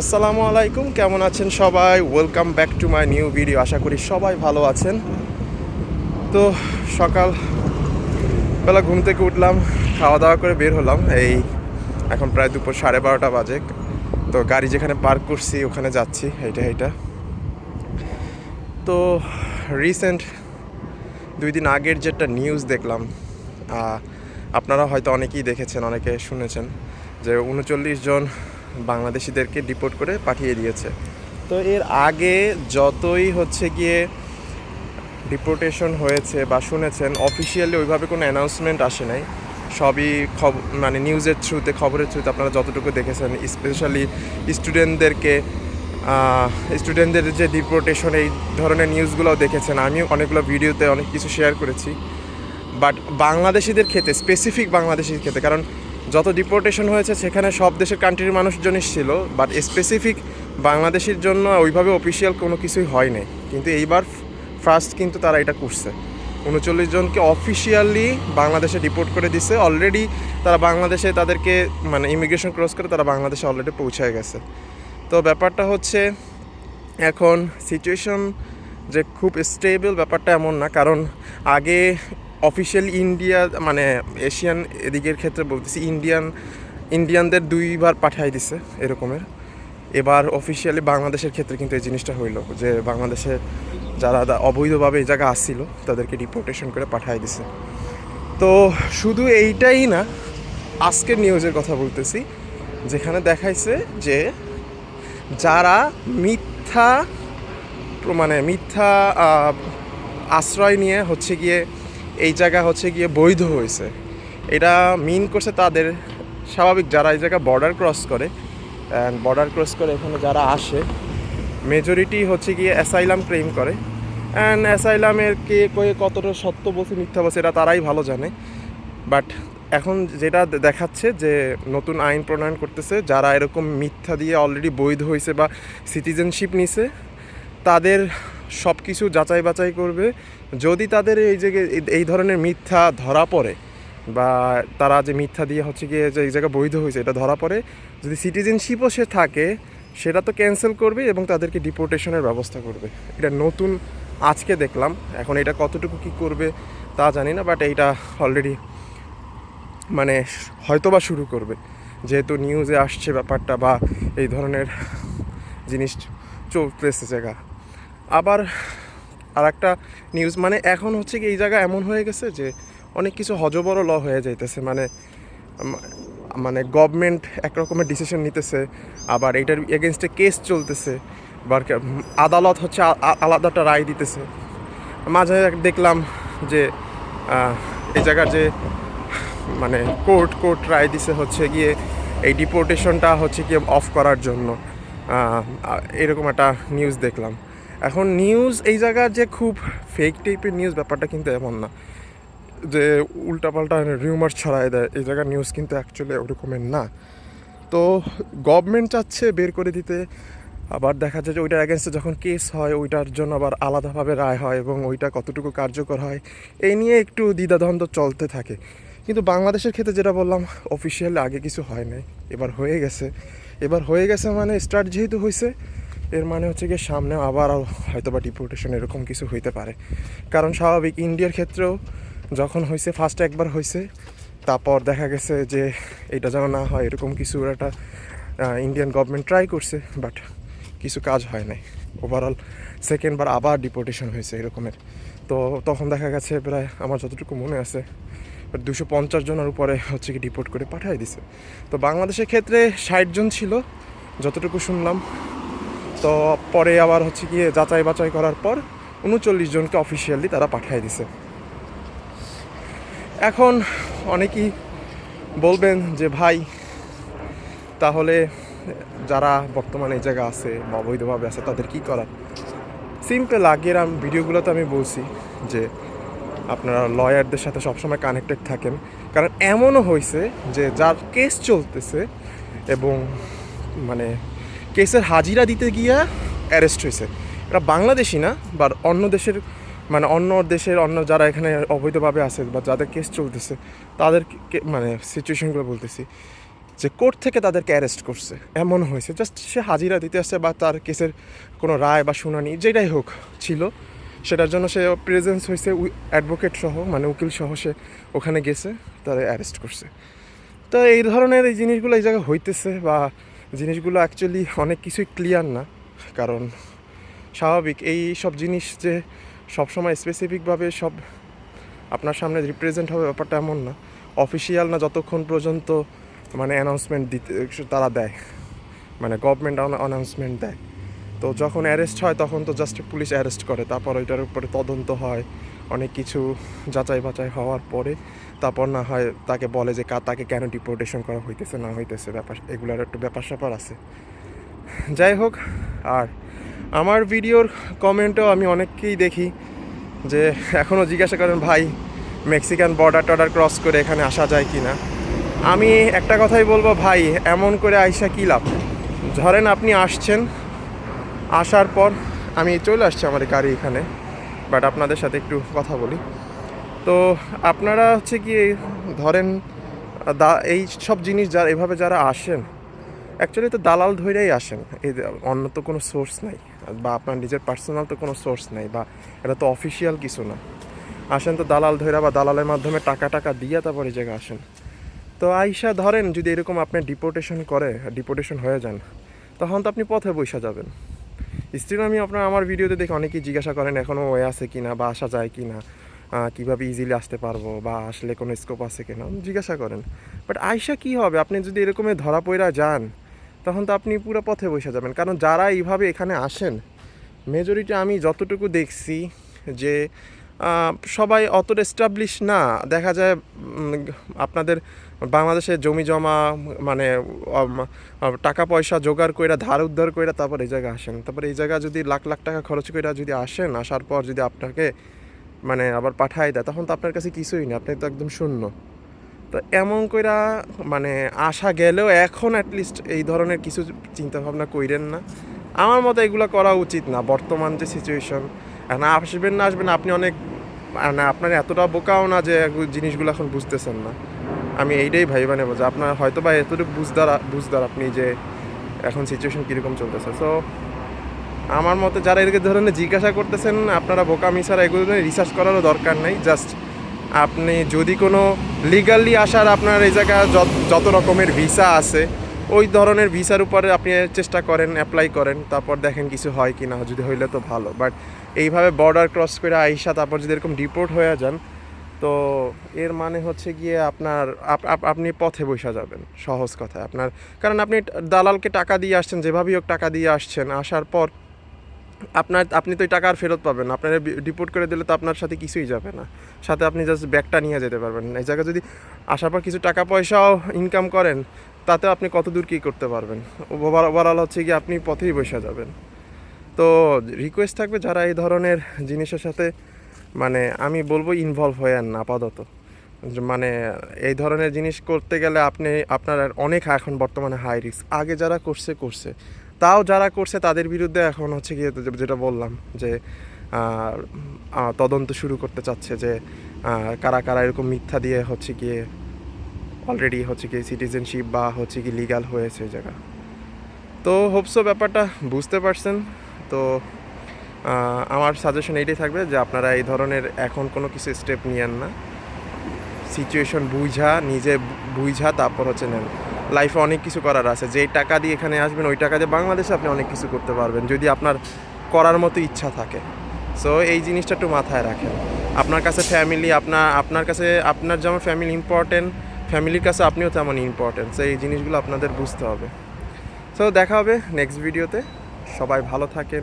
আসসালামু আলাইকুম, কেমন আছেন সবাই? Welcome back to my new video আশা করি সবাই ভালো আছেন। তো সকাল বেলা ঘুম থেকে উঠলাম, খাওয়া দাওয়া করে বের হলাম। এই এখন প্রায় দুপুর সাড়ে বারোটা বাজে। তো গাড়ি যেখানে পার্ক করছি, ওখানে যাচ্ছি। এইটা এইটা। তো রিসেন্ট দুই দিন আগের যেটা নিউজ দেখলাম আপনারা হয়তো অনেকেই দেখেছেন, অনেকে শুনেছেন, যে উনচল্লিশ জন বাংলাদেশিদেরকে ডিপোর্ট করে পাঠিয়ে দিয়েছে। তো এর আগে যতই হচ্ছে গিয়ে ডিপোর্টেশন হয়েছে বা শুনেছেন অফিসিয়ালি ওইভাবে কোনো অ্যানাউন্সমেন্ট আসে নাই। সবই খবর মানে নিউজের থ্রুতে খবরের থ্রুতে আপনারা যতটুকু দেখেছেন স্পেশালি স্টুডেন্টদেরকে স্টুডেন্টদের যে ডিপোর্টেশন এই ধরনের নিউজগুলোও দেখেছেন। আমিও অনেকগুলো ভিডিওতে অনেক কিছু শেয়ার করেছি। বাট বাংলাদেশিদের ক্ষেত্রে স্পেসিফিক বাংলাদেশির ক্ষেত্রে, কারণ যত ডিপোর্টেশন হয়েছে, সেখানে সব দেশের কান্ট্রির মানুষজনই ছিল বাট স্পেসিফিক বাংলাদেশের জন্য ওইভাবে অফিসিয়াল কোনো কিছুই হয় নাই। কিন্তু এইবার ফার্স্ট কিন্তু তারা এটা করছে। উনচল্লিশ জনকে অফিসিয়ালি বাংলাদেশে ডিপোর্ট করে দিছে। অলরেডি তারা বাংলাদেশে তাদেরকে মানে ইমিগ্রেশন ক্রস করে তারা বাংলাদেশে অলরেডি পৌঁছায় গেছে। তো ব্যাপারটা হচ্ছে, এখন সিচুয়েশন যে খুব স্টেবল ব্যাপারটা এমন না। কারণ আগে অফিসিয়াল ইন্ডিয়া মানে এশিয়ান এদিকের ক্ষেত্রে বলতেছি ইন্ডিয়ান ইন্ডিয়ানদের দুইবার পাঠাই দিছে এরকমের। এবার অফিসিয়ালি বাংলাদেশের ক্ষেত্রে কিন্তু এই জিনিসটা হইল যে বাংলাদেশে যারা অবৈধভাবে এই জায়গায় আসছিল, তাদেরকে ডিপোর্টেশন করে পাঠাই দিছে। তো শুধু এইটাই না, আজকের নিউজের কথা বলতেছি, যেখানে দেখাইছে যে যারা মিথ্যা মানে মিথ্যা আশ্রয় নিয়ে হচ্ছে গিয়ে এই জায়গা হচ্ছে গিয়ে বৈধ হয়েছে। এটা মিন করছে তাদের স্বাভাবিক যারা এই জায়গা বর্ডার ক্রস করে অ্যান্ড বর্ডার ক্রস করে এখানে যারা আসে মেজরিটি হচ্ছে গিয়ে অ্যাসাইলাম ক্লেম করে। অ্যান্ড অ্যাসাইলামের কে কয়ে কতটা সত্য বলছে, মিথ্যা বলছে, এটা তারাই ভালো জানে। বাট এখন যেটা দেখাচ্ছে যে নতুন আইন প্রণয়ন করতেছে, যারা এরকম মিথ্যা দিয়ে অলরেডি বৈধ হয়েছে বা সিটিজেনশিপ নিছে, তাদের সব কিছু যাচাই বাছাই করবে যদি তাদের এই যে এই- ধরনের মিথ্যা ধরা পড়ে বা তারা যে মিথ্যা দিয়ে হচ্ছে গিয়ে যে এই জায়গায় বৈধ হয়েছে, এটা ধরা পড়ে, যদি সিটিজেনশিপও সে থাকে, সেটা তো ক্যান্সেল করবে এবং তাদেরকে ডিপোর্টেশনের ব্যবস্থা করবে। এটা নতুন আজকে দেখলাম, এখন এটা কতটুকু কি করবে তা জানি না বাট এইটা অলরেডি মানে হয়তোবা শুরু করবে। যেহেতু নিউজে আসছে ব্যাপারটা বা এই ধরনের জিনিস চলতেছে জায়গা। আবার আর একটা নিউজ মানে এখন হচ্ছে কি এই জায়গা এমন হয়ে গেছে যে অনেক কিছু হজবড় ল হয়ে যাইতেছে মানে মানে গভর্নমেন্ট একরকমের ডিসিশন নিতেছে, আবার এটার এগেনস্টে কেস চলতেছে কে- আদালত হচ্ছে আ- আ- আলাদা একটা রায় দিতেছে। মাঝে দেখলাম যে এই জায়গার যে মানে কোর্ট কোর্ট রায় দিছে হচ্ছে গিয়ে এই ডিপোর্টেশনটা হচ্ছে গিয়ে অফ করার জন্য। এরকম একটা নিউজ দেখলাম। এখন নিউজ এই জায়গার যে খুব ফেক টাইপের নিউজ ব্যাপারটা কিন্তু এমন না। যে উল্টাপাল্টা রিউমার ছড়ায় দেয়, এই জায়গার নিউজ কিন্তু অ্যাকচুয়ালি ওরকমের না। তো গভর্নমেন্ট চাচ্ছে বের করে দিতে, আবার দেখা যায় যে ওইটার অ্যাগেনস্টে যখন কেস হয়, ওইটার জন্য আবার আলাদাভাবে রায় হয় এবং ওইটা কতটুকু কার্যকর হয়, এই নিয়ে একটু দ্বিধাদ্বন্দ্ব চলতে থাকে। কিন্তু বাংলাদেশের ক্ষেত্রে যেটা বললাম অফিসিয়ালি আগে কিছু হয় নাই, এবার হয়ে গেছে। এবার হয়ে গেছে মানে স্টার্ট যেহেতু হয়েছে এর মানে হচ্ছে গিয়ে সামনে আবার হয়তো বা ডিপোর্টেশন এরকম কিছু হইতে পারে। কারণ স্বাভাবিক ইন্ডিয়ার ক্ষেত্রেও যখন হয়েছে ফার্স্ট একবার হয়েছে তারপর দেখা গেছে যে এটা যেন না হয়, এরকম কিছু একটা ইন্ডিয়ান গভর্নমেন্ট ট্রাই করছে বাট কিছু কাজ হয় নাই। ওভারঅল সেকেন্ডবার আবার ডিপোর্টেশন হয়েছে এরকমের। তো তখন দেখা গেছে প্রায় আমার যতটুকু মনে আছে দুশো পঞ্চাশ জনের উপরে হচ্ছে কি ডিপোর্ট করে পাঠিয়ে দিছে। তো বাংলাদেশের ক্ষেত্রে ষাট জন ছিল, যতটুকু শুনলাম। তো পরে আবার হচ্ছে গিয়ে যাচাই বাছাই করার পর উনচল্লিশ জনকে অফিসিয়ালি তারা পাঠিয়ে দিছে। এখন অনেকেই বলবেন যে, ভাই, তাহলে যারা বর্তমানে এই জায়গা আছে বা অবৈধভাবে আছে, তাদের কি করার? সিম্পল আগের আমি ভিডিওগুলোতে আমি বলছি যে, আপনারা লয়ারদের সাথে সবসময় কানেক্টেড থাকেন। কারণ এমনও হয়েছে যে, যার কেস চলতেছে এবং মানে কেসের হাজিরা দিতে গিয়া অ্যারেস্ট হয়েছে। এটা বাংলাদেশি না বা অন্য দেশের মানে অন্য দেশের, অন্য যারা এখানে অবৈধভাবে আছে বা যাদের কেস চলতেছে, তাদের মানে সিচুয়েশনগুলো বলতেছি, যে কোর্ট থেকে তাদেরকে অ্যারেস্ট করছে। এমন হয়েছে জাস্ট সে হাজিরা দিতে আসছে বা তার কেসের কোনো রায় বা শুনানি, যেটাই হোক ছিল, সেটার জন্য সে প্রেজেন্স হয়েছে অ্যাডভোকেট সহ মানে উকিল সহ সে ওখানে গেছে, তারা অ্যারেস্ট করছে। তো এই ধরনের এই জিনিসগুলো এই জায়গায় হইতেছে বা জিনিসগুলো অ্যাকচুয়ালি অনেক কিছুই ক্লিয়ার না। কারণ স্বাভাবিক এই সব জিনিস যে সবসময় স্পেসিফিকভাবে সব আপনার সামনে রিপ্রেজেন্ট হবে ব্যাপারটা এমন না। অফিসিয়াল না যতক্ষণ পর্যন্ত মানে অ্যানাউন্সমেন্ট দিতে, তারা দেয়। মানে গভর্নমেন্ট অ্যানাউন্সমেন্ট দেয়। তো যখন অ্যারেস্ট হয় তখন তো জাস্ট পুলিশ অ্যারেস্ট করে, তারপর ওইটার উপরে তদন্ত হয়। অনেক কিছু যাচাই বাছাই হওয়ার পরে তারপর না হয় তাকে বলে যে তাকে কেন ডিপোর্টেশন করা হইতেছে, না হইতেছে ব্যাপার। এগুলোর একটু ব্যাপার স্যাপার আছে। যাই হোক, আর আমার ভিডিওর কমেন্টও আমি অনেককেই দেখি যে এখনও জিজ্ঞাসা করেন, ভাই মেক্সিকান বর্ডার টর্ডার ক্রস করে এখানে আসা যায় কি না আমি একটা কথাই বলব, ভাই, এমন করে আইসা কী লাভ? ধরেন আপনি আসছেন, আসার পর আমি চলে আসছি আমার গাড়ি এখানে। বাট আপনাদের সাথে একটু কথা বলি। তো আপনারা হচ্ছে কি ধরেন, দা, এই সব জিনিস যারা, এভাবে যারা আসেন অ্যাকচুয়ালি তো দালাল ধরেই আসেন। এই অন্য তো কোনো সোর্স নাই, বা আপনার নিজের পার্সোনাল তো কোনো সোর্স নাই, বা এটা তো অফিসিয়াল কিছু না। আসেন তো দালাল ধইরা বা দালালের মাধ্যমে টাকা টাকা দিয়ে তারপরে এই জায়গায় আসেন। তো আইসা ধরেন যদি এরকম আপনি ডিপোর্টেশন করে ডিপোর্টেশন হয়ে যান, তখন তো আপনি পথে বৈশা যাবেন। স্টিল আমি আপনার, আমার ভিডিওতে দেখে অনেকেই জিজ্ঞাসা করেন এখনও ওয়ে আছে কি না বা আসা যায় কি না কীভাবে ইজিলি আসতে পারব বা আসলে কোনো স্কোপ আছে কি না জিজ্ঞাসা করেন। বাট আইসা কি হবে? আপনি যদি এরকমই ধরা পইরা যান, তখন তো আপনি পুরো পথে বসে যাবেন। কারণ যারা এইভাবে এখানে আসেন মেজরিটি আমি যতটুকু দেখছি যে সবাই অতটা এস্টাবলিশ না। দেখা যায় আপনাদের বাংলাদেশে জমি জমা মানে টাকা পয়সা জোগাড় কইরা, ধার উদ্ধার কইরা তারপর এই জায়গায় আসেন। তারপর এই জায়গায় যদি লাখ লাখ টাকা খরচ কইরা যদি আসেন, আসার পর যদি আপনাকে মানে আবার পাঠায় দেয়, তখন তো আপনার কাছে কিছুই নেই, আপনি তো একদম শূন্য। তো এমন কইরা মানে আসা গেলেও এখন অ্যাটলিস্ট এই ধরনের কিছু চিন্তা ভাবনা কইরেন না। আমার মতে এগুলো করা উচিত না, বর্তমান যে সিচুয়েশন না আসবেন না আসবেন, আপনি অনেক মানে আপনার এতটা বোকাও না যে জিনিসগুলো এখন বুঝতেছেন না। আমি এইটাই ভাই মানে যে আপনার হয়তো বা এতটুকু বুঝদার বুঝদার আপনি যে এখন সিচুয়েশন কীরকম চলতেছে। সো আমার মতে যারা এদিকে ধরনের জিজ্ঞাসা করতেছেন, আপনারা বোকামি ছাড়া এগুলো রিসার্চ করারও দরকার নেই। জাস্ট আপনি যদি কোনো লিগালি আসার আপনার এই জায়গায় যত রকমের ভিসা আছে, ওই ধরনের ভিসার উপরে আপনি চেষ্টা করেন অ্যাপ্লাই করেন, তারপর দেখেন কিছু হয় কি না যদি হইলে তো ভালো। বাট এইভাবে বর্ডার ক্রস করে আইসা তারপর যদি এরকম ডিপোর্ট হয়ে যান তো এর মানে হচ্ছে গিয়ে আপনার আপ- আপ- আপনি পথে বসে যাবেন, সহজ কথা আপনার। কারণ আপনি দালালকে টাকা দিয়ে আসছেন, যেভাবেই হোক টাকা দিয়ে আসছেন, আসার পর আপনার, আপনি তো ওই টাকা আর ফেরত পাবেন আপনার ডিপোর্ট করে দিলে তো আপনার সাথে কিছুই যাবে না। সাথে আপনি জাস্ট ব্যাগটা নিয়ে যেতে পারবেন। এই জায়গায় যদি আসার পর কিছু টাকা পয়সাও ইনকাম করেন তাতে আপনি কত দূর কী করতে পারবেন? ওভারঅল হচ্ছে কি আপনি পথেই বসে যাবেন। তো রিকোয়েস্ট থাকবে যারা এই ধরনের জিনিসের সাথে মানে আমি বলব ইনভলভ হয়ে না, আপাতত। মানে এই ধরনের জিনিস করতে গেলে আপনি, আপনার অনেক এখন বর্তমানে হাই রিস্ক আগে যারা করছে করছে। তাও যারা করছে, তাদের বিরুদ্ধে এখন হচ্ছে গিয়ে যেটা বললাম যে তদন্ত শুরু করতে চাচ্ছে যে কারা কারা এরকম মিথ্যা দিয়ে হচ্ছে গিয়ে অলরেডি হচ্ছে কি সিটিজেনশিপ বা হচ্ছে কি লিগাল হয়েছে জায়গা। তো হোপসো ব্যাপারটা বুঝতে পারছেন। তো আমার সাজেশন এইটাই থাকবে যে আপনারা এই ধরনের এখন কোনো কিছু স্টেপ নিয়েন না। সিচুয়েশন বুঝা নিজে বুঝা তারপর হচ্ছে নেন। লাইফে অনেক কিছু করার আছে। যেই টাকা দিয়ে এখানে আসবেন, ওই টাকা দিয়ে বাংলাদেশে আপনি অনেক কিছু করতে পারবেন, যদি আপনার করার মতো ইচ্ছা থাকে। সো এই জিনিসটা একটু মাথায় রাখেন। আপনার কাছে ফ্যামিলি আপনার আপনার কাছে, আপনার যেমন ফ্যামিলি ইম্পর্টেন্ট ফ্যামিলির কাছে আপনিও তেমন ইম্পর্টেন্ট সো এই জিনিসগুলো আপনাদের বুঝতে হবে। সো দেখা হবে নেক্সট ভিডিওতে সবাই ভালো থাকেন।